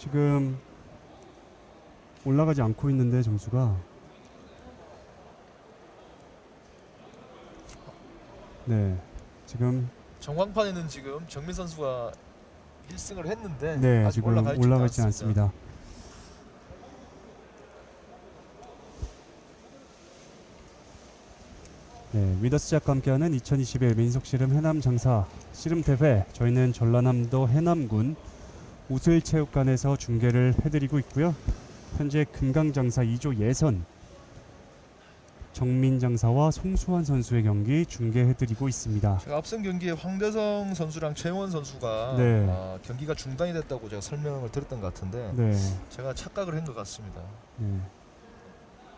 지금 올라가지 않고 있는데 점수가. 네 지금 정광판에는 지금 정민 선수가 1승을 했는데 네 아직 지금 올라가 올라가지 않습니다. 네, 위더스작과 함께하는 2021 민속씨름 해남 장사 씨름 대회. 저희는 전라남도 해남군 우슬체육관에서 중계를 해드리고 있고요. 현재 금강장사 2조 예선 정민 장사와 송수환 선수의 경기 중계해드리고 있습니다. 제가 앞선 경기에 황대성 선수랑 최원 선수가 네. 아, 경기가 중단이 됐다고 제가 설명을 드렸던 것 같은데 네, 제가 착각을 한 것 같습니다. 네,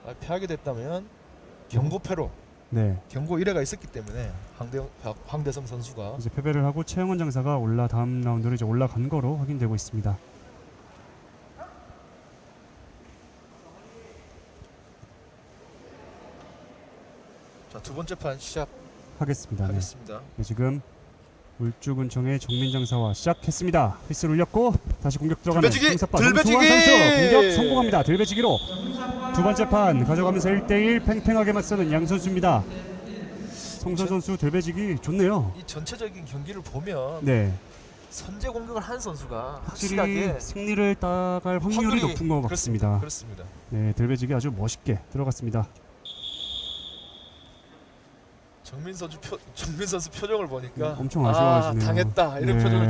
아, 패하게 됐다면 경고패로 네. 경고 1회가 있었기 때문에 황대, 황대성 선수가 이제 패배를 하고 최영원 장사가 올라 다음 라운드로 이제 올라간 거로 확인되고 있습니다. 자, 두 번째 판 하겠습니다. 네. 시작하겠습니다. 네, 지금 울주군청의 정민 장사와 시작했습니다. 휘스를 올렸고 다시 공격 들어가는 들배지기! 홍사빠 들배지기! 선수 공격 성공합니다. 들배지기로 두 번째 판 가져가면서 1대1 팽팽하게 맞서는 양 선수입니다. 송선 선수 들배지기 좋네요. 이 전체적인 경기를 보면 네, 선제 공격을 한 선수가 확실히 확실하게 승리를 따갈 확률이 확률이 높은 것 같습니다. 그렇습니다. 네, 들배지기 아주 멋있게 들어갔습니다. 정민 선수 표 정민 선수 표정을 보니까 엄청 아, 아쉬워하시네요. 당했다 이런 네. 표정을